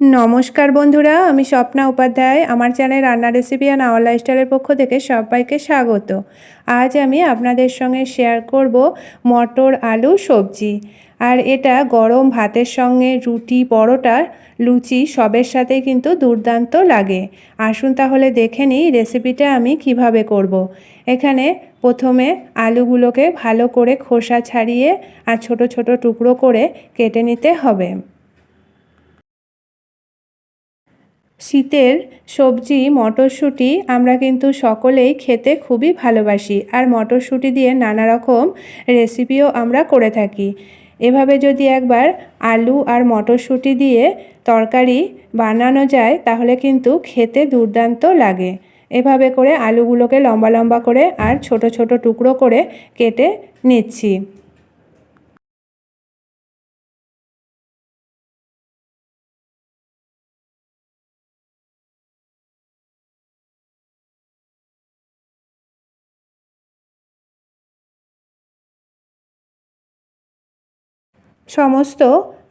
নমস্কার বন্ধুরা, আমি স্বপ্না উপাধ্যায়। আমার চ্যানেল রান্না রেসিপি অ্যান্ড আওয়ার লাইফস্টাইলের পক্ষ থেকে সবাইকে স্বাগত। আজ আমি আপনাদের সঙ্গে শেয়ার করব মটর আলু সবজি। আর এটা গরম ভাতের সঙ্গে রুটি, পরোটা, লুচি সবের সাথে কিন্তু দুর্দান্ত লাগে। আসুন তাহলে দেখে নিই রেসিপিটা আমি কীভাবে করব। এখানে প্রথমে আলুগুলোকে ভালো করে খোসা ছাড়িয়ে আর ছোট ছোট টুকরো করে কেটে নিতে হবে। শীতের সবজি, মটরশুঁটি আমরা কিন্তু সকলেই খেতে খুবই ভালোবাসি। আর মটরশুঁটি দিয়ে নানা রকম রেসিপিও আমরা করে থাকি। এভাবে যদি একবার আলু আর মটরশুঁটি দিয়ে তরকারি বানানো যায়, তাহলে কিন্তু খেতে দুর্দান্ত লাগে। এভাবে করে আলুগুলোকে লম্বা লম্বা করে আর ছোট ছোট টুকরো করে কেটে নিচ্ছি। সমস্ত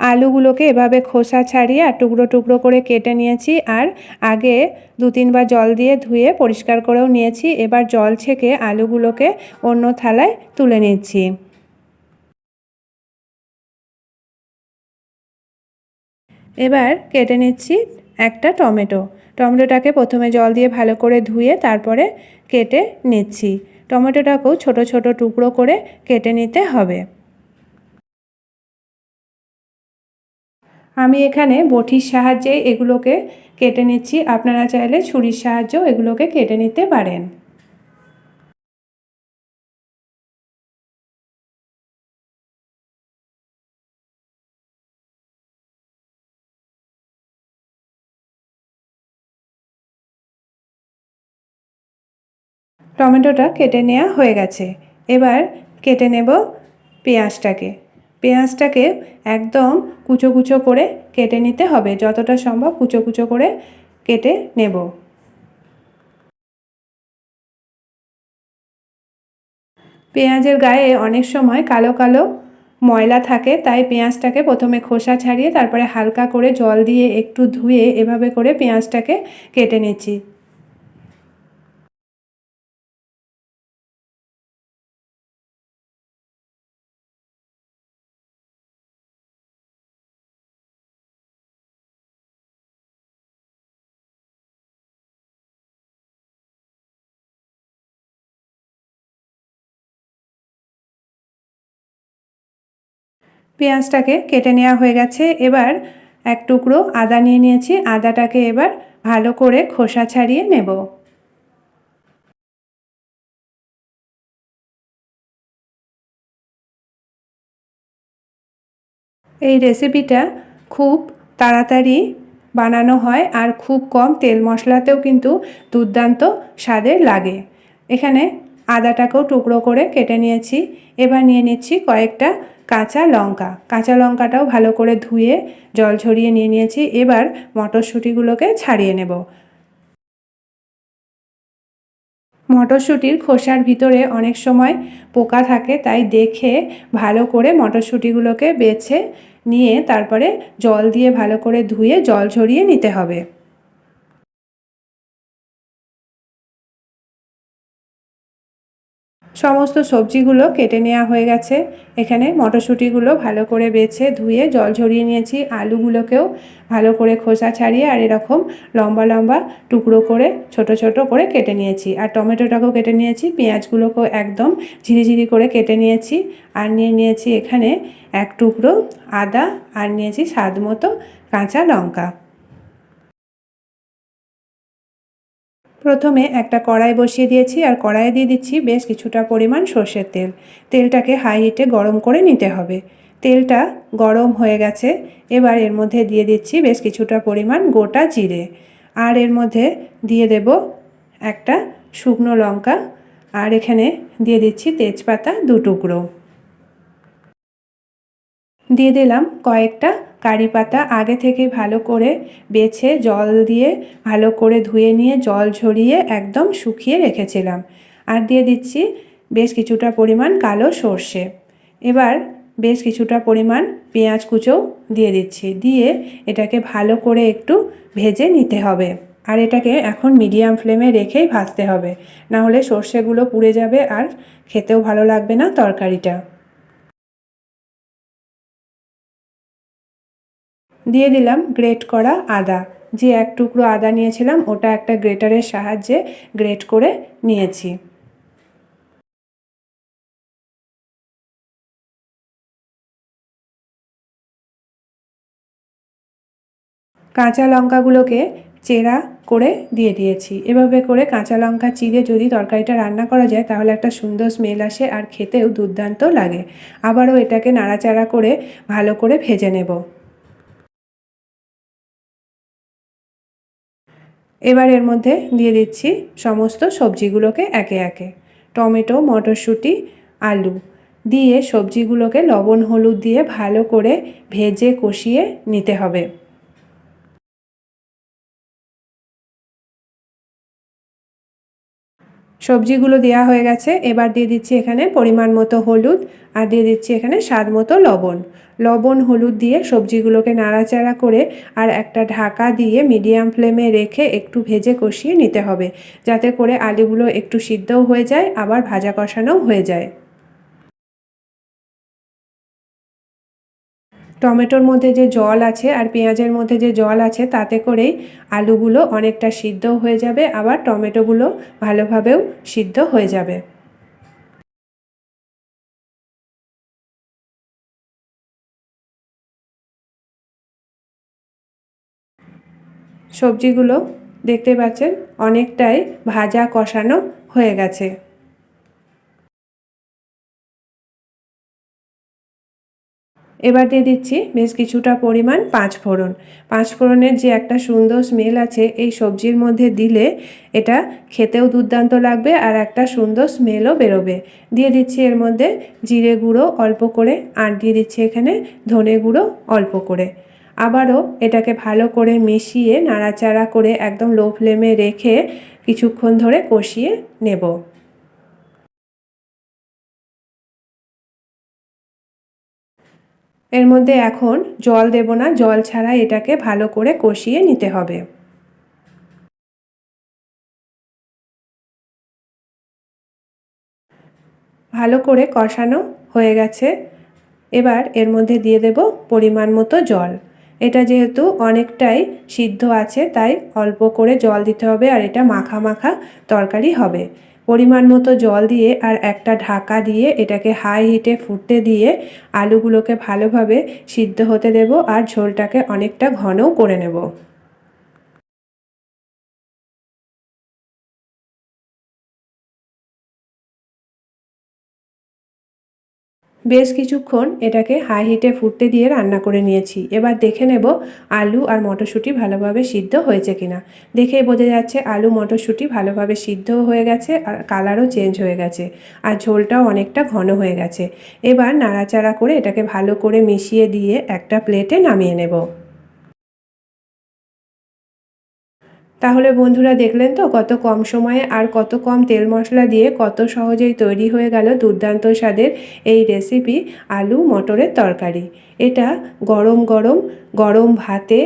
আলুগুলোকে এভাবে খোসা ছাড়িয়ে আর টুকরো টুকরো করে কেটে নিয়েছি আর আগে দু তিনবার জল দিয়ে ধুয়ে পরিষ্কার করেও নিয়েছি। এবার জল ছেঁকে আলুগুলোকে অন্য থালায় তুলে নিচ্ছি। এবার কেটে নিচ্ছি একটা টমেটো। টমেটোটাকে প্রথমে জল দিয়ে ভালো করে ধুয়ে তারপরে কেটে নিচ্ছি। টমেটোটাকেও ছোট ছোট টুকরো করে কেটে নিতে হবে। আমি এখানে বটির সাহায্যে এগুলোকে কেটে নিচ্ছি। আপনারা চাইলে ছুরির সাহায্যেও এগুলোকে কেটে নিতে পারেন। টমেটোটা কেটে নেওয়া হয়ে গেছে। এবার কেটে নেব পেঁয়াজটাকে। পেঁয়াজটাকে একদম কুচো কুচো করে কেটে নিতে হবে। যতটা সম্ভব কুচো কুচো করে কেটে নেব। পেঁয়াজের গায়ে অনেক সময় কালো কালো ময়লা থাকে, তাই পেঁয়াজটাকে প্রথমে খোসা ছাড়িয়ে তারপরে হালকা করে জল দিয়ে একটু ধুয়ে এভাবে করে পেঁয়াজটাকে কেটে নিচ্ছি। পেঁয়াজটাকে কেটে নেওয়া হয়ে গেছে। এবার এক টুকরো আদা নিয়ে নিয়েছি। আদাটাকে এবার ভালো করে খোসা ছাড়িয়ে নেব। এই রেসিপিটা খুব তাড়াতাড়ি বানানো হয় আর খুব কম তেল মশলাতেও কিন্তু দুর্দান্ত স্বাদের লাগে। এখানে আদাটাকেও টুকরো করে কেটে নিয়েছি। এবার নিয়ে নিচ্ছি কয়েকটা কাঁচা লঙ্কা। কাঁচা লঙ্কাটাও ভালো করে ধুয়ে জল ঝরিয়ে নিয়ে নিয়েছি। এবার মটরশুঁটিগুলোকে ছাড়িয়ে নেব। মটরশুঁটির খোসার ভিতরে অনেক সময় পোকা থাকে, তাই দেখে ভালো করে মটরশুঁটিগুলোকে বেছে নিয়ে তারপরে জল দিয়ে ভালো করে ধুয়ে জল ঝরিয়ে নিতে হবে। সমস্ত সবজিগুলো কেটে নেওয়া হয়ে গেছে। এখানে মটরশুঁটিগুলো ভালো করে বেছে ধুয়ে জল ঝরিয়ে নিয়েছি, আলুগুলোকেও ভালো করে খোসা ছাড়িয়ে আর এরকম লম্বা লম্বা টুকরো করে, ছোট ছোট করে কেটে নিয়েছি। আর টমেটোটাকেও কেটে নিয়েছি, পেঁয়াজগুলোকেও একদম ঝিরিঝিরি করে কেটে নিয়েছি। আর নিয়ে নিয়েছি এখানে এক টুকরো আদা, আর নিয়েছি স্বাদ মতো কাঁচা লঙ্কা। প্রথমে একটা কড়াই বসিয়ে দিয়েছি আর কড়াইয়ে দিয়ে দিচ্ছি বেশ কিছুটা পরিমাণ সর্ষের তেল। তেলটাকে হাই হিটে গরম করে নিতে হবে। তেলটা গরম হয়ে গেছে। এবার এর মধ্যে দিয়ে দিচ্ছি বেশ কিছুটা পরিমাণ গোটা জিরে। আর এর মধ্যে দিয়ে দেব একটা শুকনো লঙ্কা। আর এখানে দিয়ে দিচ্ছি তেজপাতা দু টুকরো। দিয়ে দিলাম কয়েকটা কারি পাতা আগে থেকে ভালো করে বেছে জল দিয়ে ভালো করে ধুয়ে নিয়ে জল ঝরিয়ে একদম শুকিয়ে রেখেছিলাম। আর দিয়ে দিচ্ছি বেশ কিছুটা পরিমাণ কালো সর্ষে। এবার বেশ কিছুটা পরিমাণ পেঁয়াজ কুচো দিয়ে দিচ্ছি। দিয়ে এটাকে ভালো করে একটু ভেজে নিতে হবে। আর এটাকে এখন মিডিয়াম ফ্লেমে রেখেই ভাজতে হবে। না হলে সর্ষেগুলো পুড়ে যাবে আর খেতেও ভালো লাগবে না তরকারিটা। দিয়ে দিলাম গ্রেট করা আদা। যে এক টুকরো আদা নিয়েছিলাম, ওটা একটা গ্রেটারের সাহায্যে গ্রেট করে নিয়েছি। কাঁচা লঙ্কাগুলোকে চেরা করে দিয়ে দিয়েছি। এভাবে করে কাঁচা লঙ্কা চিড়ে যদি তরকারিটা রান্না করা যায়, তাহলে একটা সুন্দর স্মেল আসে আর খেতেও দুর্দান্ত লাগে। আবারও এটাকে নাড়াচাড়া করে ভালো করে ভেজে নেব। এবার এর মধ্যে দিয়ে দিচ্ছি সমস্ত সবজিগুলোকে একে একে। টমেটো, মটরশুঁটি, আলু। দিয়ে সবজিগুলোকে লবণ, হলুদ দিয়ে ভালো করে ভেজে কষিয়ে নিতে হবে। সবজিগুলো দেওয়া হয়ে গেছে। এবার দিয়ে দিচ্ছি এখানে পরিমাণ মতো হলুদ আর দিয়ে দিচ্ছি এখানে স্বাদ মতো লবণ। লবণ, হলুদ দিয়ে সবজিগুলোকে নাড়াচাড়া করে আর একটা ঢাকা দিয়ে মিডিয়াম ফ্লেমে রেখে একটু ভেজে কষিয়ে নিতে হবে। যাতে করে আলুগুলো একটু সিদ্ধও হয়ে যায়, আবার ভাজা কষানোও হয়ে যায়। টমেটোর মধ্যে যে জল আছে আর পেঁয়াজের মধ্যে যে জল আছে, তাতে করেই আলুগুলো অনেকটা সিদ্ধ হয়ে যাবে, আবার টমেটোগুলো ভালোভাবেও সিদ্ধ হয়ে যাবে। সবজিগুলো দেখতে পাচ্ছেন, অনেকটাই ভাজা কষানো হয়ে গেছে। এবার দিয়ে দিচ্ছি বেশ কিছুটা পরিমাণ পাঁচ ফোড়ন। পাঁচ ফোড়নের যে একটা সুন্দর স্মেল আছে, এই সবজির মধ্যে দিলে এটা খেতেও দুর্দান্ত লাগবে আর একটা সুন্দর স্মেলও বেরোবে। দিয়ে দিচ্ছি এর মধ্যে জিরে গুঁড়ো অল্প করে আর দিয়ে দিচ্ছি এখানে ধনে গুঁড়ো অল্প করে। আবারও এটাকে ভালো করে মিশিয়ে নাড়াচাড়া করে একদম লো ফ্লেমে রেখে কিছুক্ষণ ধরে কষিয়ে নেব। এর মধ্যে এখন জল দেব না, জল ছাড়া এটাকে ভালো করে কষিয়ে নিতে হবে। ভালো করে কষানো হয়ে গেছে। এবার এর মধ্যে দিয়ে দেব পরিমাণ মতো জল। এটা যেহেতু অনেকটাই সিদ্ধ আছে, তাই অল্প করে জল দিতে হবে আর এটা মাখা মাখা তরকারি হবে। পরিমাণ মতো জল দিয়ে আর একটা ঢাকা দিয়ে এটাকে হাই হিটে ফুটতে দিয়ে আলুগুলোকে ভালোভাবে সিদ্ধ হতে দেব আর ঝোলটাকে অনেকটা ঘনও করে নেব। বেশ কিছুক্ষণ এটাকে হাই হিটে ফুটতে দিয়ে রান্না করে নিয়েছি। এবার দেখে নেব আলু আর মটরশুঁটি ভালোভাবে সিদ্ধ হয়েছে কিনা। দেখেই বোঝা যাচ্ছে আলু, মটরশুঁটি ভালোভাবে সিদ্ধ হয়ে গেছে আর কালারও চেঞ্জ হয়ে গেছে আর ঝোলটাও অনেকটা ঘন হয়ে গেছে। এবার নাড়াচাড়া করে এটাকে ভালো করে মিশিয়ে দিয়ে একটা প্লেটে নামিয়ে নেব। তাহলে বন্ধুরা দেখলেন তো কত কম সময়ে আর কত কম তেল মশলা দিয়ে কত সহজেই তৈরি হয়ে গেল দুর্দান্ত স্বাদের এই রেসিপি আলু মটরের তরকারি। এটা গরম গরম গরম ভাতে,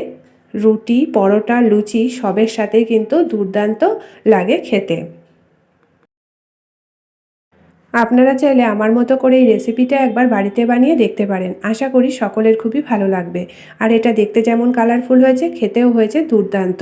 রুটি, পরোটা, লুচি সবের সাথে কিন্তু দুর্দান্ত লাগে খেতে। আপনারা চাইলে আমার মতো করে এই রেসিপিটা একবার বাড়িতে বানিয়ে দেখতে পারেন। আশা করি সকলের খুবই ভালো লাগবে। আর এটা দেখতে যেমন কালারফুল হয়েছে, খেতেও হয়েছে দুর্দান্ত।